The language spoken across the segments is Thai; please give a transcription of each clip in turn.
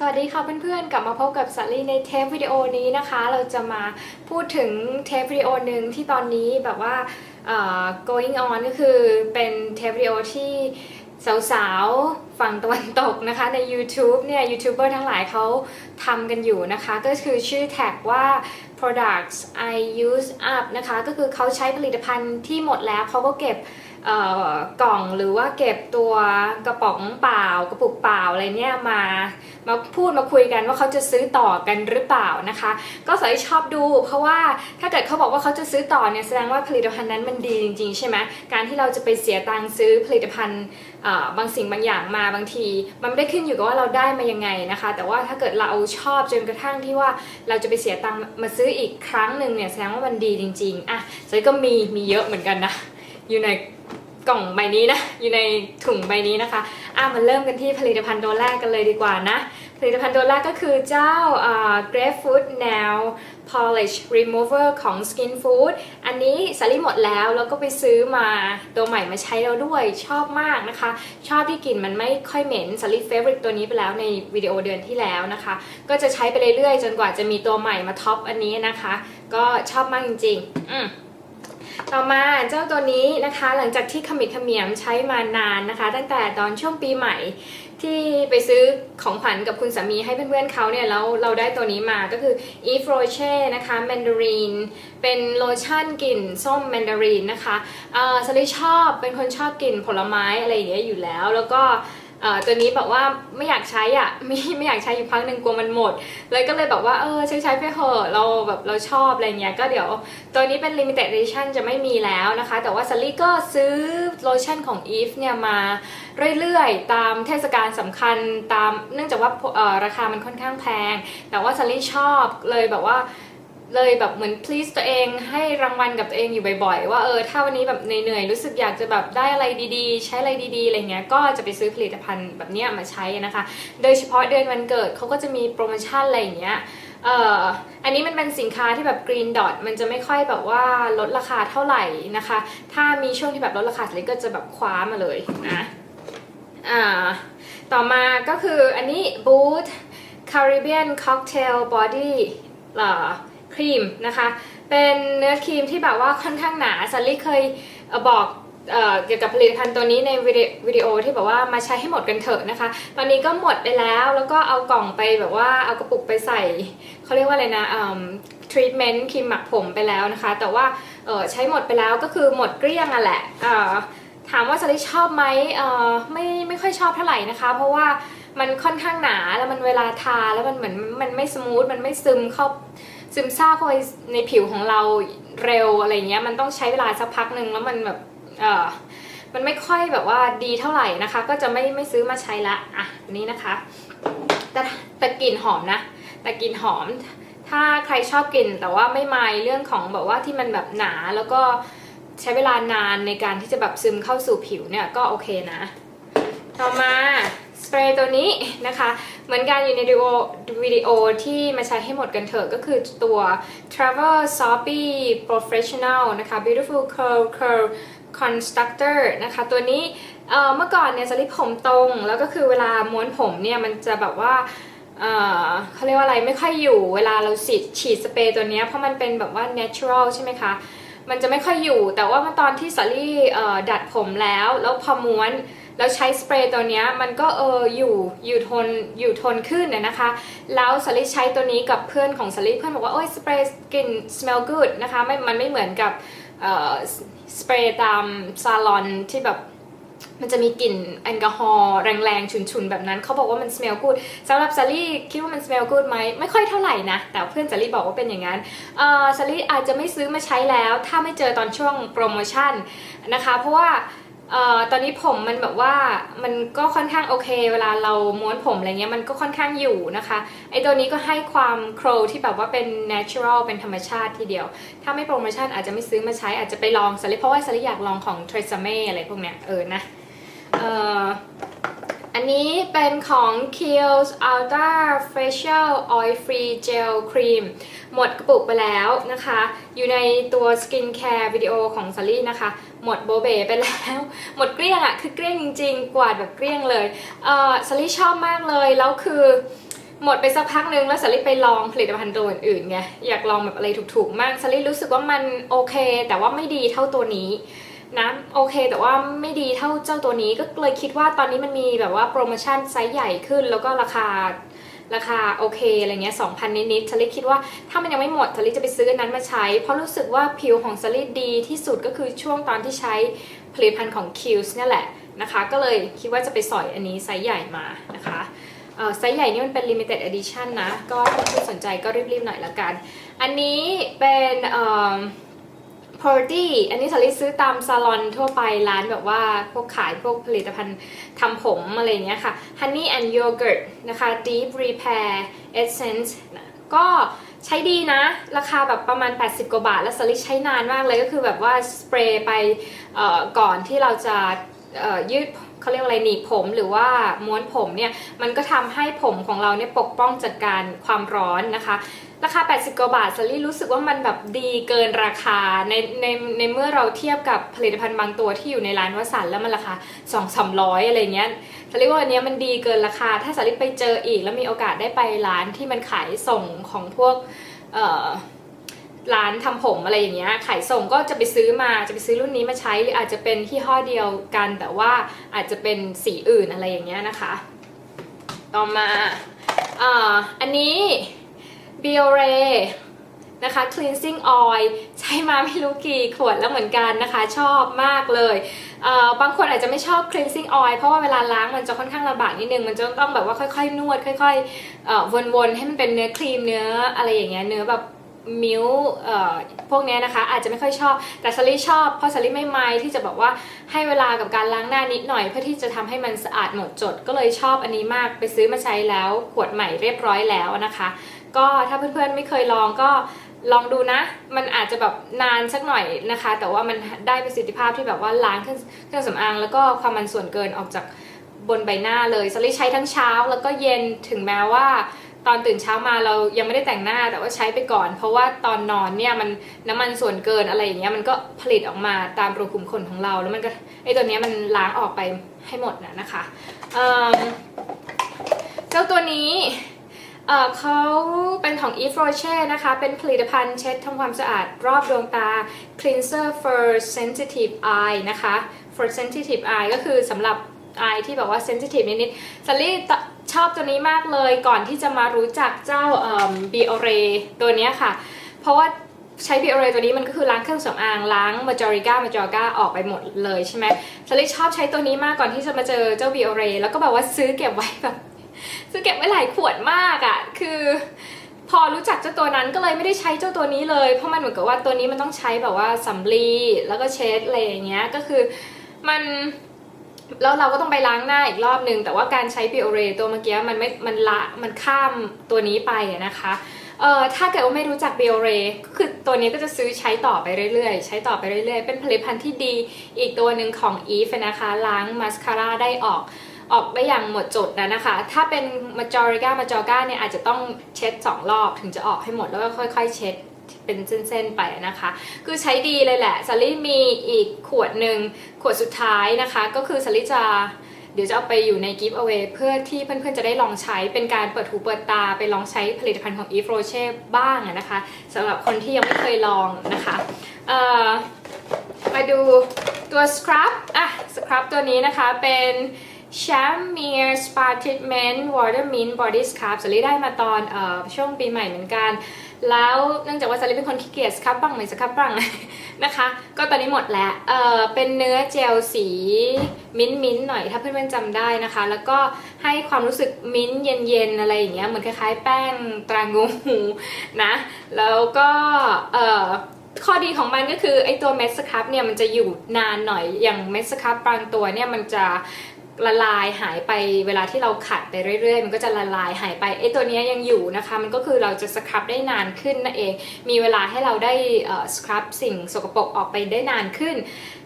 สวัสดีค่ะเพื่อนๆ กลับมาพบกับสาลีในเทปวิดีโอนี้นะคะ เราจะมาพูดถึงเทปวิดีโอหนึ่งที่ตอนนี้แบบว่า going on ก็คือเป็นเทปวิดีโอที่สาวๆ ฝั่งตะวันตกนะคะ ใน YouTube เนี่ยยูทูบเบอร์ทั้งหลายเขาทำกันอยู่นะคะ ก็คือชื่อแท็กว่า products I use up นะคะ ก็คือเขาใช้ผลิตภัณฑ์ที่หมดแล้วเขาก็เก็บ กล่องหรือว่าเก็บตัวกระป๋องเปล่า กระปุกเปล่าอะไรเนี่ยมามาพูดมาคุยกันว่าเขาจะซื้อต่อกันหรือเปล่านะคะ ก็สายชอบดู เพราะว่าถ้าเกิดเขาบอกว่าเขาจะซื้อต่อเนี่ยแสดงว่าผลิตภัณฑ์นั้นมันดีจริงๆใช่ไหมการที่เราจะไปเสียตังค์ซื้อผลิตภัณฑ์บางสิ่งบางอย่างมาบางที มันไม่ได้ขึ้นอยู่กับว่าเราได้มายังไงนะคะ แต่ว่าถ้าเกิดเราชอบจนกระทั่งที่ว่าเราจะไปเสียตังค์มาซื้ออีกครั้งหนึ่งเนี่ยแสดงว่ามันดีจริงๆอะสายก็มีมีเยอะเหมือนกันนะอยู่ใน กล่องใบนี้นะ อยู่ในถุงใบนี้นะคะอะมาเริ่มกันที่ผลิตภัณฑ์ตัวแรกกันเลยดีกว่านะ ผลิตภัณฑ์ตัวแรกก็คือเจ้าอ่า Grapefruit Nail Polish Remover ของ Skin Food อันนี้สาลี่หมดแล้ว แล้วก็ไปซื้อมาตัวใหม่มาใช้แล้วด้วยชอบมากนะคะ ชอบที่กลิ่นมันไม่ค่อยเหม็นสาลี่เฟเวอร์ตัวนี้ไปแล้วในวิดีโอเดือนที่แล้วนะคะ ก็จะใช้ไปเรื่อยๆ จนกว่าจะมีตัวใหม่มาท็อปอันนี้นะคะ ก็ชอบมากจริงๆ อืม ต่อมาเจ้าตัวนี้นะคะหลังจากที่ขมิดขมียมใช้มานานนะคะ ตั้งแต่ตอนช่วงปีใหม่ที่ไปซื้อของขวัญกับคุณสามีให้เพื่อนๆเขาเนี่ยแล้วเราได้ตัวนี้มาก็คือ Eve Roche นะคะ Mandarin เป็นโลชั่นกลิ่นส้มแมนดารินนะคะเอ่อสลิชอบเป็นคนชอบกลิ่นผลไม้อะไรอย่างเงี้ยอยู่แล้วแล้วก็ ตัวนี้แบบว่าไม่อยากใช้อะไม่ไม่อยากใช้อยู่พักหนึ่งกลัวมันหมด เลยก็เลยแบบว่าเออใช้ใช้ไปเถอะเราแบบเราชอบอะไรเงี้ยก็เดี๋ยวตัวนี้เป็น limited edition จะไม่มีแล้วนะคะ แต่ว่าซัลลี่ก็ซื้อโลชั่นของ Eve เนี่ยมาเรื่อยๆ ตามเทศกาลสำคัญตามเนื่องจากว่าเออราคามันค่อนข้างแพง แต่ว่าซัลลี่ชอบเลยแบบว่า เลยแบบเหมือน please ตัวเองให้รางวัลกับตัวเองอยู่บ่อยๆ ว่าเออถ้าวันนี้แบบเหนื่อยๆรู้สึกอยากจะแบบได้อะไรดีๆ ใช้อะไรดีๆอะไรเงี้ยก็จะไปซื้อผลิตภัณฑ์แบบเนี้ยมาใช้นะคะ โดยเฉพาะเดือนวันเกิดเขาก็จะมีโปรโมชั่นอะไรอย่างเงี้ยเอ่ออันนี้มันเป็นสินค้าที่แบบ green dot มันจะไม่ค่อยแบบว่าลดราคาเท่าไหร่นะคะ ถ้ามีช่วงที่แบบลดราคาเลยก็จะแบบคว้ามาเลยนะอ่าต่อมาก็คืออันนี้ Boot Caribbean Cocktail Body เอ่อ ครีมนะคะ เป็นเนื้อครีมที่แบบว่าค่อนข้างหนาซัลลี่เคยบอกเกี่ยวกับผลิตภัณฑ์ตัวนี้ในวิดีโอที่แบบว่ามาใช้ให้หมดกันเถอะนะคะ ตอนนี้ก็หมดไปแล้วแล้วก็เอากล่องไปแบบว่าเอากระปุกไปใส่เขาเรียกว่าอะไรนะทรีทเมนต์ครีมหมักผมไปแล้วนะคะ แต่ว่าใช้หมดไปแล้วก็คือหมดเกลี้ยงอะแหละถามว่าสลิชอบไหมไม่ไม่ค่อยชอบเท่าไหร่นะคะ เพราะว่ามันค่อนข้างหนาแล้วมันเวลาทาแล้วมันเหมือนมันไม่สมูทมันไม่ซึมเข้า ซึมซาบเข้าไปในผิวของเราเร็วอะไรเงี้ยมันต้องใช้เวลาสักพักหนึ่งแล้วมันแบบเออมันไม่ค่อยแบบว่าดีเท่าไหร่นะคะ ก็จะไม่ไม่ซื้อมาใช้ละอะนี้นะคะ แต่แต่กลิ่นหอมนะแต่กลิ่นหอม ถ้าใครชอบกลิ่นแต่ว่าไม่ไมเรื่องของแบบว่าที่มันแบบหนาแล้วก็ใช้เวลานานในการที่จะแบบซึมเข้าสู่ผิวเนี่ยก็โอเคนะ ต่อมา สเปรย์ตัวนี้นะคะ เหมือนกันอยู่ในวิดีโอที่มาใช้ให้หมดกันเถอะก็คือตัว Travel Soppy Professional นะคะ Beautiful Curl Curl Constructor นะคะตัวนี้เมื่อก่อนเนี่ยจะรีบผมตรง แล้วก็คือเวลาม้วนผมเนี่ยมันจะแบบว่าเขาเรียกว่าอะไรไม่ค่อยอยู่เวลาเราฉีดฉีดสเปรย์ตัวนี้เพราะมันเป็นแบบว่า natural ใช่ไหมคะมันจะไม่ค่อยอยู่ แต่ว่าเมื่อตอนที่สาลี่ดัดผมแล้ว แล้วพอม้วน แล้วใช้สเปรย์ตัวนี้มันก็เอออยู่อยู่ทนอยู่ทนขึ้นน่ยนะคะ แล้วสลี่ใช้ตัวนี้กับเพื่อนของสลี่เพื่อนบอกว่าโอ้ยสเปรย์กลิ่น smell good นะคะไม่มันไม่เหมือนกับเอ่อสเปรย์ตามซาลอนที่แบบมันจะมีกลิ่นแอลกอฮอล์แรงๆ ฉุนๆ แบบนั้น เขาบอกว่ามัน smell good สำหรับซารี่คิดว่ามัน smell good ไหมไม่ค่อยเท่าไหร่นะ แต่เพื่อนซารี่บอกว่าเป็นอย่างนั้นเออซารี่อาจจะไม่ซื้อมาใช้แล้ว ถ้าไม่เจอตอนช่วงโปรโมชั่นนะคะ เพราะว่า เอ่อตอนนี้ผมมันแบบว่ามันก็ค่อนข้างโอเค เวลาเราม้วนผมอะไรเงี้ยมันก็ค่อนข้างอยู่นะคะไอตัวนี้ก็ให้ความโครที่แบบว่าเป็น natural เป็นธรรมชาติทีเดียว ถ้าไม่โปรโมชั่นอาจจะไม่ซื้อมาใช้อาจจะไปลองสลิเพราะว่าสลิอยากลองของ t r e s a m e อะไรพวกเนี้ยเออนะเอ่อ อันนี้เป็นของ Kiehl's Ultra Facial Oil Free Gel Cream หมดกระปุกไปแล้วนะคะ อยู่ในตัว Skin Care วิดีโอของซารี่นะคะ หมดโบเบไปแล้ว หมดเกลี้ยงอะคือเกลี้ยงจริงๆ กวาดแบบเกลี้ยงเลยเอ่อซารี่ชอบมากเลย แล้วคือหมดไปสักพักนึงแล้วสลิปไปลองผลิตภัณฑ์ตัวอื่นๆไงอยากลองแบบอะไรถูกๆมากสลิปรู้สึกว่ามันโอเค แต่ว่าไม่ดีเท่าตัวนี้ นะโอเค แต่ว่าไม่ดีเท่าเจ้าตัวนี้ก็เลยคิดว่าตอนนี้มันมีแบบว่าโปรโมชั่นไซส์ใหญ่ขึ้น แล้วก็ราคาราคาโอเคอะไรเงี้ย2,000นิดๆสลิปคิดว่าถ้ามันยังไม่หมดสลิปจะไปซื้อนนั้นมาใช้ เพราะรู้สึกว่าผิวของสลิปดีที่สุดก็คือช่วงตอนที่ใช้ผลิตภัณฑ์ของ q ิ s นี่แหละนะคะ ก็เลยคิดว่าจะไปสอยอันนี้ไซส์ใหญ่มานะคะเออไซส์ใหญ่นี่มันเป็น limited edition นะ ก็ถ้าคุณสนใจก็รีบๆหน่อยละกัน อันนี้เป็นเออ p o r t y อันนี้สลิซื้อตามซาลอนทั่วไปร้านแบบว่าพวกขายพวกผลิตภัณฑ์ทำผมอะไรอย่างเงี้ยค่ะ Honey and Yogurt นะคะ Deep Repair Essence ก็ใช้ดีนะ ราคาแบบประมาณ 80 กว่าบาท แล้วสลิใช้นานมากเลยก็คือแบบว่าสเปรย์ไปก่อนที่เราจะยืด เขาเรียกอะไรหนีบผมหรือว่าม้วนผมเนี่ยมันก็ทำให้ผมของเราเนี่ยปกป้องจากการความร้อนนะคะราคา 80 กว่าบาทสลี่รู้สึกว่ามันแบบดีเกินราคาในในในเมื่อเราเทียบกับผลิตภัณฑ์บางตัวที่อยู่ในร้านวสันต์แล้วมันราคา 2 3 0 0 อะไรเงี้ยสลี่ว่าอันเนี้ยมันดีเกินราคา ถ้าสลี่ไปเจออีกแล้วมีโอกาสได้ไปร้านที่มันขายส่งของพวกเอ่อ ร้านทำผมอะไรอย่างเงี้ยขายส่งก็จะไปซื้อมาจะไปซื้อรุ่นนี้มาใช้หรืออาจจะเป็นที่ห้อเดียวกัน แต่ว่าอาจจะเป็นสีอื่นอะไรอย่างเงี้ยนะคะ ต่อมาอ่าอันนี้ Biore นะคะ cleansing oil ใช้มาไม่รู้กี่ขวดแล้วเหมือนกันนะคะ ชอบมากเลยเอ่อบางคนอาจจะไม่ชอบ cleansing oil เพราะว่าเวลาล้างมันจะค่อนข้างลำบากนิดนึง มันจะต้องแบบว่าค่อยๆ นวด ค่อยๆเอ่อวนๆ ให้มันเป็นเนื้อครีมเนื้ออะไรอย่างเงี้ยเนื้อแบบ มิลเอ่อพวกเนี้ยนะคะอาจจะไม่ค่อยชอบ แต่ซารี่ชอบ เพราะซารี่ไม่ไมที่จะบอกว่าให้เวลากับการล้างหน้านิดหน่อย เพื่อที่จะทำให้มันสะอาดหมดจด ก็เลยชอบอันนี้มากไปซื้อมาใช้แล้วขวดใหม่เรียบร้อยแล้วนะคะ ก็ถ้าเพื่อนๆไม่เคยลองก็ลองดูนะ มันอาจจะแบบนานสักหน่อยนะคะ แต่ว่ามันได้ประสิทธิภาพที่แบบว่าล้างเครื่องเครื่องสำอางแล้วก็ความมันส่วนเกินออกจากบนใบหน้าเลยสลิใช้ทั้งเช้าแล้วก็เย็นถึงแม้ว่า ตอนตื่นเช้ามาเรายังไม่ได้แต่งหน้าแต่ว่าใช้ไปก่อน เพราะว่าตอนนอนเนี่ยมันน้ำมันส่วนเกินอะไรอย่างเงี้ยมันก็ผลิตออกมาตามรูขุมขนของเรา แล้วมันก็ไอตัวเนี้ยมันล้างออกไปให้หมดนะนะคะเเจ้าตัวนี้เออเขาเป็นของ Yves Rocher นะคะ เป็นผลิตภัณฑ์เช็ดทำความสะอาดรอบดวงตา cleanser for sensitive eye นะคะ for sensitive eye ก็คือสำหรับ eye ที่แบบว่า sensitive นิดๆซัลลี่ ชอบตัวนี้มากเลยก่อนที่จะมารู้จักเจ้าเอ่อ Biore ตัวนี้ค่ะ เพราะว่าใช้ Biore ตัวนี้มันก็คือล้างเครื่องสำอางล้าง Majorica Majorca ออกไปหมดเลยใช่ไหมซัลลี่ชอบใช้ตัวนี้มากก่อนที่จะมาเจอเจ้า Biore แล้วก็แบบว่าซื้อเก็บไว้แบบซื้อเก็บไว้หลายขวดมากอะ่ะคือพอรู้จักเจ้าตัวนั้นก็เลยไม่ได้ใช้เจ้าตัวนี้เลย เพราะมันเหมือนกับว่าตัวนี้มันต้องใช้แบบว่าสำลีแล้วก็เช็ดอะไรอย่างเงี้ยก็คือมัน แล้วเราก็ต้องไปล้างหน้าอีกรอบนึง แต่ว่าการใช้บิโอเรตัวเมื่อกี้มันไม่มันละมันข้ามตัวนี้ไปนะคะเอ่อถ้าเกิดว่าไม่รู้จัก b ิโอเรก็คือตัวนี้ก็จะซื้อใช้ต่อไปเรื่อยๆ ใช้ต่อไปเรื่อยๆ เป็นผลิตภัณฑ์ที่ดีอีกตัวหนึ่งของ Eve นะคะ ล้างมาสคาร่าได้ออกออกได้อย่างหมดจดนะนะคะ ถ้าเป็น Majorica Majorca เนี่ยอาจจะต้องเช็ด 2 รอบถึงจะออกให้หมดแล้วก็ค่อย ๆ เช็ด เป็นเส้นๆไปนะคะ คือใช้ดีเลยแหละซารี่มีอีกขวดหนึ่งขวดสุดท้ายนะคะ ก็คือซารี่จะเดี๋ยวจะเอาไปอยู่ใน Give Away เพื่อที่เพื่อนๆจะได้ลองใช้เป็นการเปิดหูเปิดตาไปลองใช้ผลิตภัณฑ์ของ e f r o c h e บ้างนะคะสำหรับคนที่ยังไม่เคยลองนะคะมาดูตัวสครับอะสครับตัวนี้นะคะเป็น c h a m m e r Spa Treatment Water Mint Body Scrub สลีได้มาตอนออช่วงปีใหม่เหมือนกัน แล้วเนื่องจากว่าสลีเป็นคนขี้เกียจครับบ้างไม่สครับบ้างนะคะ ก็ตอนนี้หมดแล้วเออเป็นเนื้อเจลสีมิ้นมิ้นท์หน่อยถ้าเพื่อนๆจำได้นะคะ แล้วก็ให้ความรู้สึกมิ้นท์เย็นๆอะไรอย่างเงี้ยเหมือนคล้ายๆ แป้งตรางูนะแล้วก็เออข้อดีของมันก็คือไอตัวเมสครับเนี่ยมันจะอยู่นานหน่อยอย่างเมสครับบางตัวเนี่ยมันจะ ละลายหายไปเวลาที่เราขัดไปเรื่อยๆ มันก็จะละลายหายไปไอ้ตัวนี้ยังอยู่นะคะ มันก็คือเราจะสครับได้นานขึ้นนั่นเอง มีเวลาให้เราได้สครับสิ่งสกปรกออกไปได้นานขึ้น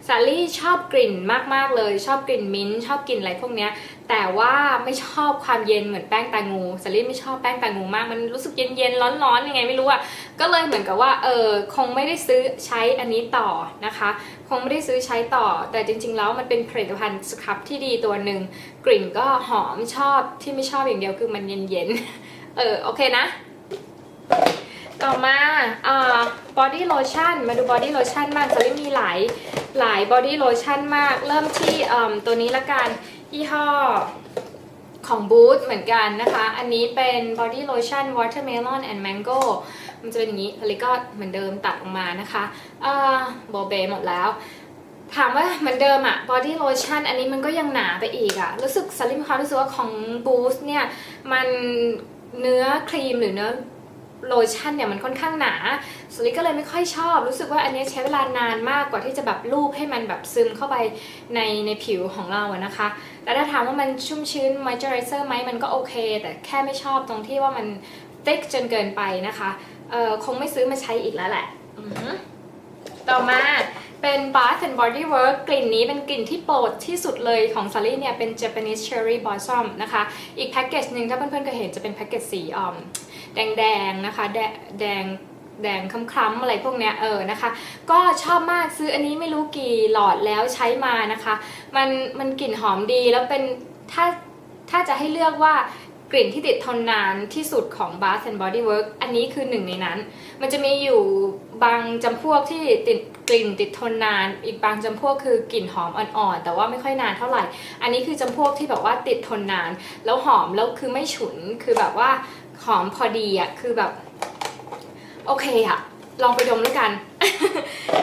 ซาลี่ชอบกลิ่นมากๆเลย ชอบกลิ่นมิ้นท์ชอบกลิ่นอะไรพวกเนี้ย แต่ว่าไม่ชอบความเย็นเหมือนแป้งตางูซาลี่ไม่ชอบแป้งตางูมาก มันรู้สึกเย็นๆร้อนๆยังไงไม่รู้อะก็เลยเหมือนกับว่าเออคงไม่ได้ซื้อใช้อันนี้ต่อนะคะ คงไม่ได้ซื้อใช้ต่อ แต่จริง ๆ แล้วมันเป็นผลิตภัณฑ์สครับที่ดีตัวหนึ่งกลิ่นก็หอมชอบที่ไม่ชอบอย่างเดียวคือมันเย็นๆเออโอเคนะต่อมาอ่า body lotion มาดู body lotion บ้างจะมีหลาย หลาย body lotion มาก เริ่มที่ตัวนี้ละกันยี่ห้อของ Boots เหมือนกันนะคะ อันนี้เป็น body lotion watermelon and mango มันจะเป็นอย่างนี้แล้วก็เหมือนเดิมตัดออกมานะคะอ่าโบเบหมดแล้ว ถามว่าเหมือนเดิมอะ body lotion อันนี้มันก็ยังหนาไปอีกอะรู้สึกสลิมมีความรู้สึกว่าของ Boost เนี่ย มันเนื้อครีมหรือเนื้อ โลชั่นเนี่ยมันค่อนข้างหนาสลิก็เลยไม่ค่อยชอบ รู้สึกว่าอันนี้ใช้เวลานานมากกว่าที่จะแบบลูบให้มันแบบซึมเข้าไปในในผิวของเราอะนะคะ แต่ถ้าถามว่ามันชุ่มชื้น moisturizer ไหมมันก็โอเค แต่แค่ไม่ชอบตรงที่ว่ามัน thick จนเกินไปนะคะเอ่อคงไม่ซื้อมาใช้อีกแล้วแหละต่อมาเป็น Bath and Body Work กลิ่นนี้เป็นกลิ่นที่โปรดที่สุดเลยของซารี่เนี่ย เป็น Japanese Cherry Blossom นะคะ อีกแพ็กเกจหนึ่งถ้าเพื่อนๆเคยเห็นจะเป็นแพ็กเกจสีอ่อม แดงๆนะคะแดแดงแดงคล้ำๆอะไรพวกเนี้ยเออนะคะ ก็ชอบมากซื้ออันนี้ไม่รู้กี่หลอดแล้วใช้มานะคะ มันมันกลิ่นหอมดีแล้วเป็นถ้าถ้าจะให้เลือกว่ากลิ่นที่ติดทนนานที่สุดของ Bath and Body Work อันนี้คือหนึ่งในนั้น มันจะมีอยู่บางจำพวกที่ติดกลิ่นติดทนนาน อีกบางจำพวกคือกลิ่นหอมอ่อนๆ แต่ว่าไม่ค่อยนานเท่าไหร่ อันนี้คือจำพวกที่แบบว่าติดทนนาน แล้วหอมแล้วคือไม่ฉุน คือแบบว่า หอมพอดีอะคือแบบ โอเคอะลองไปดมแล้วกัน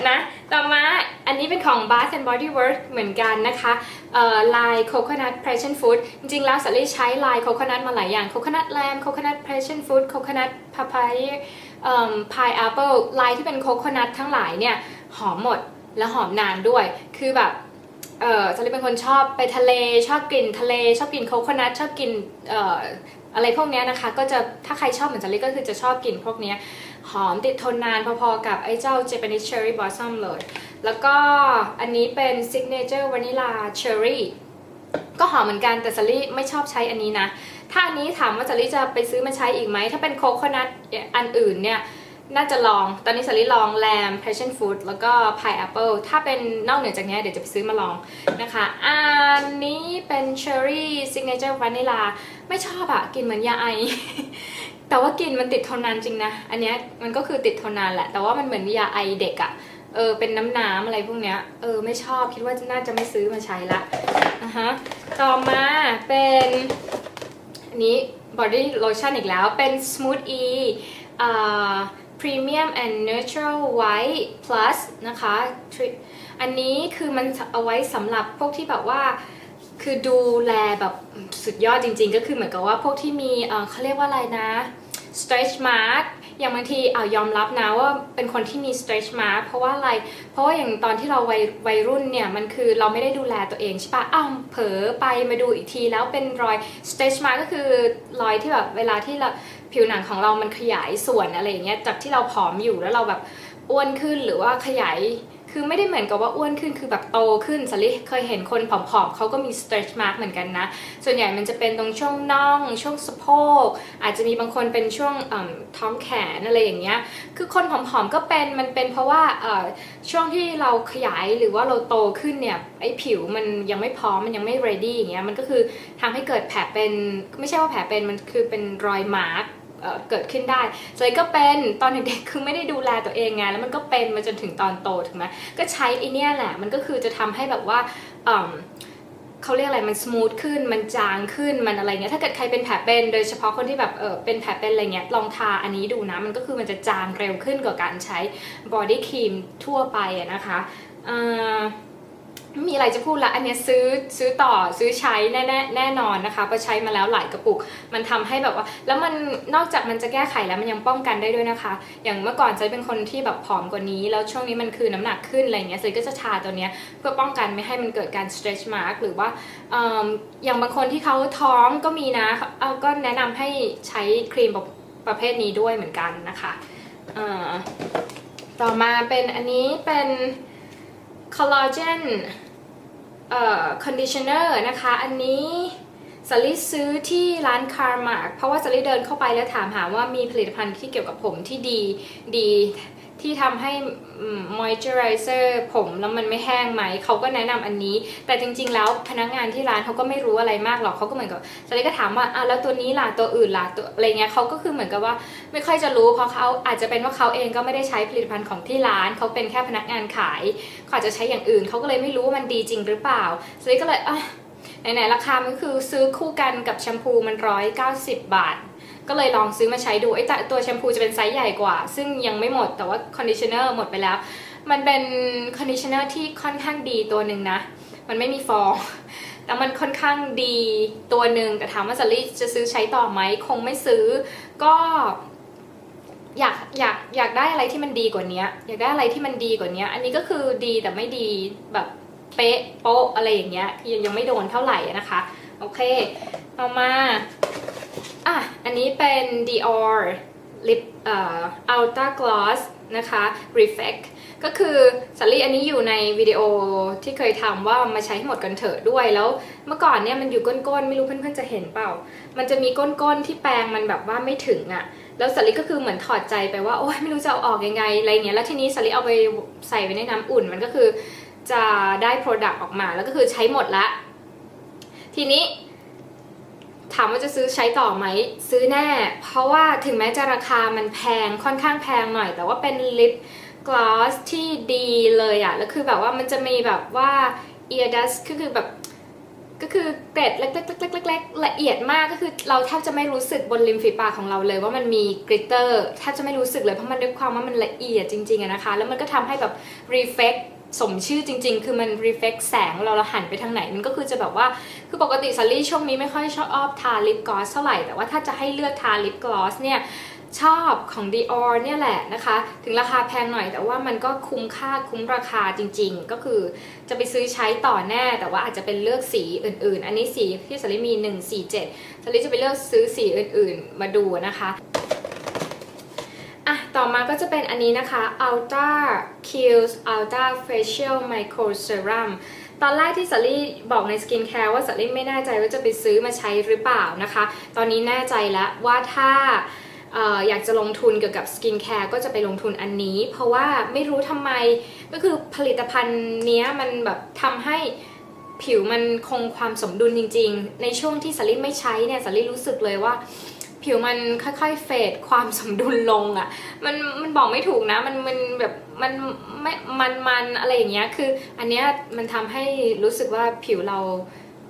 นะ ต่อมาอันนี้เป็นของ Bath and Body Works เหมือนกันนะคะลาย Coconut Passion Fruit จริงๆ แล้วสาลี่ใช้ลาย Coconut มาหลายอย่าง Coconut Lamb Coconut Passion Fruit Coconut Papaya Pineapple ลายที่เป็นโคโคนัททั้งหลายเนี่ย หอมหมดและหอมนานด้วย คือแบบเออสลิเป็นคนชอบไปทะเลชอบกลิ่นทะเล ชอบกลิ่นโคโคนัทชอบกลิ่น อะไรพวกนี้นะคะก็จะถ้าใครชอบเหมือนสลิก็คือจะชอบกลิ่นพวกนี้หอมติดทนนานพอๆกับไอ้เจ้า Japanese Cherry Blossom เลย แล้วก็อันนี้เป็น Signature Vanilla Cherry ก็หอมเหมือนกันแต่สลิไม่ชอบใช้อันนี้นะ ถ้าอันนี้ถามว่าสลิจะไปซื้อมาใช้อีกไหมถ้าเป็นโคโคนัทอันอื่นเนี่ย น่าจะลอง ตอนนี้สลิลองแลม passion fruit แล้วก็ pineapple ถ้าเป็นนอกเหนือจากนี้เดี๋ยวจะไปซื้อมาลองนะคะ อันนี้เป็น cherry signature vanilla ไม่ชอบอะกลิ่นเหมือนยาไอ แต่ว่ากลิ่นมันติดทนนานจริงนะ อันนี้มันก็คือติดทนนานแหละ แต่ว่ามันเหมือนยาไอเด็กอะเออเป็นน้ำน้ำอะไรพวกเนี้ย เออไม่ชอบคิดว่าน่าจะไม่ซื้อมาใช้ละนะฮะต่อมาเป็นอันนี้ body lotion อีกแล้วเป็น smooth e อ่า premium and natural white plus นะคะ อันนี้คือมันเอาไว้สำหรับพวกที่แบบว่าคือดูแลแบบสุดยอดจริงๆ ก็คือเหมือนกับว่าพวกที่มีเอ่อเขาเรียกว่าอะไรนะ stretch mark อย่างบางทีเอายอมรับนะว่าเป็นคนที่มี stretch mark เพราะว่าอะไร เพราะว่าอย่างตอนที่เราวัยวัยรุ่นเนี่ย มันคือเราไม่ได้ดูแลตัวเองใช่ปะอ้าวเผลอไปมาดูอีกทีแล้วเป็นรอย stretch mark ก็คือรอยที่แบบเวลาที่เรา ผิวหนังของเรามันขยายส่วนอะไรอย่างเงี้ยจากที่เราผอมอยู่แล้วเราแบบอ้วนขึ้นหรือว่าขยายคือไม่ได้เหมือนกับว่าอ้วนขึ้นคือแบบโตขึ้นสลิเคยเห็นคนผอมๆเขาก็มี stretch mark เหมือนกันนะ ส่วนใหญ่มันจะเป็นตรงช่วงน่อง ช่วงสะโพก อาจจะมีบางคนเป็นช่วงท้องแขนอะไรอย่างเงี้ย คือคนผอมๆก็เป็นมันเป็นเพราะว่าช่วงที่เราขยายหรือว่าเราโตขึ้นเนี่ยไอ้ผิวมันยังไม่พร้อมมันยังไม่ ready อย่างเงี้ยมันก็คือทำให้เกิดแผลเป็นไม่ใช่ว่าแผลเป็นมันคือเป็นรอยมาร์ก เกิดขึ้นได้ส่วนก็เป็นตอนเด็กๆคือไม่ได้ดูแลตัวเองไงแล้วมันก็เป็นมาจนถึงตอนโตถูกไหมก็ใช้ไอเนี้ยแหละมันก็คือจะทำให้แบบว่าเเขาเรียกอะไรมันส o t h ขึ้นมันจางขึ้นมันอะไรเงี้ยถ้าเกิดใครเป็นแผลเป็นโดยเฉพาะคนที่แบบเออเป็นแผลเป็นอะไรเงี้ยลองทาอันนี้ดูนะ มันก็คือมันจะจางเร็วขึ้นกว่าการใช้บอดี้ครีมทั่วไปอะนะคะอ่อ ไม่มีอะไรจะพูดละอันนี้ซื้อซื้อต่อซื้อใช้แน่แน่แน่นอนนะคะเพราะใช้มาแล้วหลายกระปุก มันทำให้แบบว่า แล้วมันนอกจากมันจะแก้ไขแล้วมันยังป้องกันได้ด้วยนะคะ อย่างเมื่อก่อนจะเป็นคนที่แบบผอมกว่านี้ แล้วช่วงนี้มันคือน้ำหนักขึ้นอะไรเงี้ยเลยก็จะทาตัวเนี้ยเพื่อป้องกันไม่ให้มันเกิดการ stretch mark หรือว่าออย่างบางคนที่เขาท้องก็มีนะเออก็แนะนำให้ใช้ครีมประประเภทนี้ด้วยเหมือนกันนะคะต่อมาเป็นอันนี้เป็น คอลลาเจนเอ่อคอนดิชเนอร์นะคะ อันนี้สลิดซื้อที่ร้านคาร์มาร์เพราะว่าสลิดเดินเข้าไปแล้วถามหาว่ามีผลิตภัณฑ์ที่เกี่ยวกับผมที่ดีดี ที่ทำให้ moisturizer ผมแล้วมันไม่แห้งไหม เขาก็แนะนำอันนี้ แต่จริง ๆ แล้วพนักงานที่ร้านเขาก็ไม่รู้อะไรมากหรอกเขาก็เหมือนกับสลิก็ถามว่าอะแล้วตัวนี้ล่ะตัวอื่นล่ะตัวอะไรเงี้ยเขาก็คือเหมือนกับว่าไม่ค่อยจะรู้เพราะเขาอาจจะเป็นว่าเขาเองก็ไม่ได้ใช้ผลิตภัณฑ์ของที่ร้าน เขาเป็นแค่พนักงานขายเขาอาจจะใช้อย่างอื่น เขาก็เลยไม่รู้ว่ามันดีจริงหรือเปล่าสลิก็เลยอะไหนๆราคามันคือซื้อคู่กันกับแชมพูมันร้อยเก้าสิบบาท ก็เลยลองซื้อมาใช้ดูไอ้ตตัวแชมพูจะเป็นไซส์ใหญ่กว่า ซึ่งยังไม่หมดแต่ว่าคอนดิชเนอร์หมดไปแล้ว มันเป็นคอนดิชเนอร์ที่ค่อนข้างดีตัวหนึ่งนะ มันไม่มีฟองแต่มันค่อนข้างดีตัวหนึ่งแต่ถามว่าสลี่จะซื้อใช้ต่อไหมคงไม่ซื้อ ก็อยากอยากอยากได้อะไรที่มันดีกว่านี้อยากได้อะไรที่มันดีกว่านี้อันนี้ก็คือดีแต่ไม่ดีแบบเป๊ะโป๊ะอะไรอย่างเงี้ยยังยังไม่โดนเท่าไหร่นะคะ โอเค เอามา อะ อันนี้เป็น Dior Lip เอ่อ Ultra Gloss นะคะ Reflect ก็คือสาลี่อันนี้อยู่ในวิดีโอที่เคยทำว่ามาใช้ให้หมดกันเถอะด้วยแล้ว เมื่อก่อนเนี่ยมันอยู่ก้นๆ ไม่รู้เพื่อนๆจะเห็นเปล่า มันจะมีก้นๆ ที่แปรงมันแบบว่าไม่ถึงอะ่ะแล้วสาลี่ก็คือเหมือนถอดใจไปว่าโอ๊ยไม่รู้จะเอาออกยังไงอะไรเงี้ยแล้วทีนี้สาลี่เอาไปใส่ไว้ในน้ำอุ่น มันก็คือจะได้ Product ออกมาแล้วก็คือใช้หมดละทีนี้ ถามว่าจะซื้อใช้ต่อไหมซื้อแน่ เพราะว่าถึงแม้จะราคามันแพงค่อนข้างแพงหน่อย แต่ว่าเป็นลิปกลอสที่ดีเลยอะแล้วคือแบบว่ามันจะมีแบบว่า ear dust ก็คือแบบก็คือเกล็ดเล็กๆๆๆละเอียดมากก็คือเราแทบจะไม่รู้สึกบนริมฝีปากของเราเลย ว่ามันมีกริตเตอร์แทบจะไม่รู้สึกเลยเพราะมันด้วยความว่ามันละเอียดจริงๆอะนะคะ แล้วมันก็ทำให้แบบ reflect สมชื่อจริง ๆ คือมัน reflect แสงเราเราหันไปทางไหนมันก็คือจะแบบว่า คือปกติซัลลี่ช่วงนี้ไม่ค่อยชอบทาลิปกลอสเท่าไหร่ แต่ว่าถ้าจะให้เลือกทาลิปกลอสเนี่ยชอบของ Dior เนี่ยแหละนะคะ ถึงราคาแพงหน่อยแต่ว่ามันก็คุ้มค่าคุ้มราคาจริงๆ ก็คือจะไปซื้อใช้ต่อแน่ แต่ว่าอาจจะเป็นเลือกสีอื่นๆ อันนี้สีที่ซัลลี่มี 147ซัลลี่จะไปเลือกซื้อสีอื่นๆ มาดูนะคะ ต่อมาก็จะเป็นอันนี้นะคะ Ultra Kills Ultra Facial Micro Serum ตอนแรกที่สัลลี่บอกในสกินแคร์ว่าสัลลี่ไม่แน่ใจว่าจะไปซื้อมาใช้หรือเปล่านะคะ ตอนนี้แน่ใจแล้วว่าถ้าออยากจะลงทุนเกี่ยวกับสกินแคร์ก็จะไปลงทุนอันนี้ เพราะว่าไม่รู้ทำไมก็คือผลิตภัณฑ์เนี้ยมันแบบทำให้ผิวมันคงความสมดุลจริง ๆ ในช่วงที่สัลลี่ไม่ใช้เนี่ยสัลลี่รู้สึกเลยว่า ผิวมันค่อยๆเฟดความสมดุลลงอะ่ะมันมันบอกไม่ถูกนะมันมันแบบมันไม่มันมันอะไรอย่างเงี้ยคือ อันเนี้ยมันทำให้รู้สึกว่าผิวเรา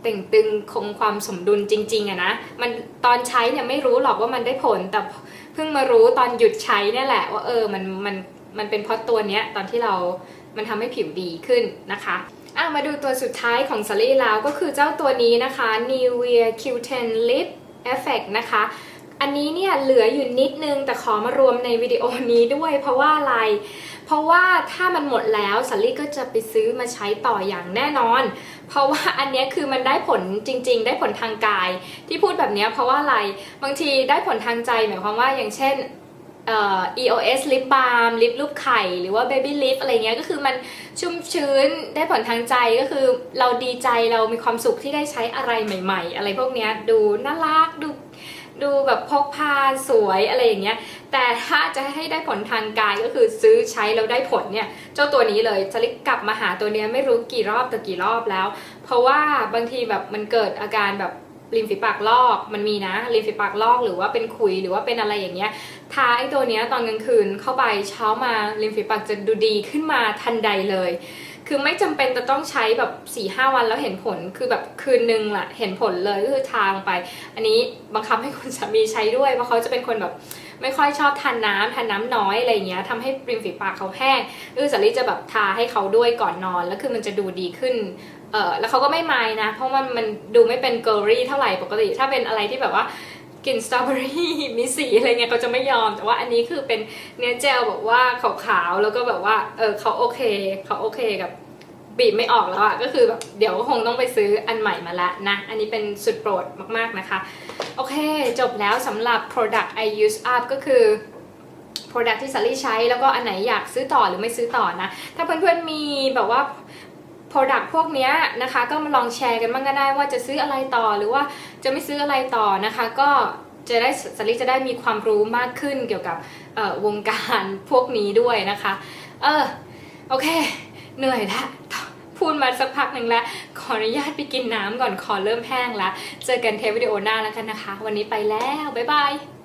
เต่งตึงคงความสมดุลจริงๆอะนะมันตอนใช้เนี่ยไม่รู้หรอกว่ามันได้ผลแต่เพิ่งมารู้ตอนหยุดใช้เนี่ยแหละ ว่าเออมันมันมันเป็นเพราะตัวเนี้ยตอนที่เรา มันทำให้ผิวดีขึ้นนะคะอะมาดูตัวสุดท้ายของซารี่แล้วก็คือเจ้าตัวนี้นะคะ Nivea Q10 Lip Effect นะคะ อันนี้เนี่ยเหลืออยู่นิดนึงแต่ขอมารวมในวิดีโอนี้ด้วยเพราะว่าอะไร เพราะว่าถ้ามันหมดแล้วสัลลี่ก็จะไปซื้อมาใช้ต่ออย่างแน่นอน เพราะว่าอันนี้คือมันได้ผลจริง ๆ ได้ผลทางกาย ที่พูดแบบนี้เพราะว่าอะไรบางทีได้ผลทางใจหมายความว่าอย่างเช่นเอ่อ EOS Lip Balm ลิปรูปไข่หรือว่า Baby Lip อะไรเงี้ยก็คือมันชุ่มชื้นได้ผลทางใจก็คือเราดีใจเรามีความสุขที่ได้ใช้อะไรใหม่ ๆ อะไรพวกเนี้ยดูน่ารักดู ดูแบบพกพาสวยอะไรอย่างเงี้ย แต่ถ้าจะให้ได้ผลทางกายก็คือซื้อใช้แล้วได้ผลเนี่ย เจ้าตัวนี้เลยจะลิกกลับมาหาตัวเนี้ยไม่รู้กี่รอบต่อกี่รอบแล้ว เพราะว่าบางทีแบบมันเกิดอาการแบบริมฝีปากลอกมันมีนะริมฝีปากลอกหรือว่าเป็นขุยหรือว่าเป็นอะไรอย่างเงี้ยทาไอ้ตัวเนี้ยตอนกลางคืนเข้าไปเช้ามาริมฝีปากจะดูดีขึ้นมาทันใดเลย คือไม่จำเป็นจะต้องใช้แบบ4ี่ห้าวันแล้วเห็นผลคือแบบคืนนึงแหละเห็นผลเลยก็คือทางไป อันนี้บังคับให้คุณสามีใช้ด้วยเพราะเขาจะเป็นคนแบบไม่ค่อยชอบทานน้ำทานน้ำน้อยอะไรเงี้ยทำให้ริมฝีปากเขาแห้งคือสาลีจะแบบทาให้เขาด้วยก่อนนอน แล้วคือมันจะดูดีขึ้นเออแล้วเขาก็ไม่ไมายนะ เพราะมันมันดูไม่เป็นเกอรี่เท่าไหร่ปกติ ถ้าเป็นอะไรที่แบบว่า กลิ่นสตรอเบอรี่มีสีอะไรเงี้ยเขาจะไม่ยอม แต่ว่าอันนี้คือเป็นเนื้อเจลแบบว่าขาวๆแล้วก็แบบว่าเออเขาโอเคเขาโอเคกับบีบไม่ออกแล้วอะก็คือแบบเดี๋ยวคงต้องไปซื้ออันใหม่มาละนะ อันนี้เป็นสุดโปรดมากๆนะคะ โอเค จบแล้วสำหรับ product I use up ก็คือ product ที่สาลี่ใช้แล้วก็อันไหนอยากซื้อต่อหรือไม่ซื้อต่อนะ ถ้าเพื่อนๆมีแบบว่า product พวกนี้นะคะ ก็มาลองแชร์กันบ้างก็ได้ว่าจะซื้ออะไรต่อหรือว่าจะไม่ซื้ออะไรต่อนะคะ ก็จะได้สลิจะได้มีความรู้มากขึ้นเกี่ยวกับวงการพวกนี้ด้วยนะคะ เออโอเค เหนื่อยแล้วพูดมาสักพักหนึ่งแล้ว ขออนุญาตไปกินน้ำก่อนขอเริ่มแห้งแล้ว เจอกันเทปวิดีโอหน้าแล้วกันนะคะ วันนี้ไปแล้ว บ๊ายบาย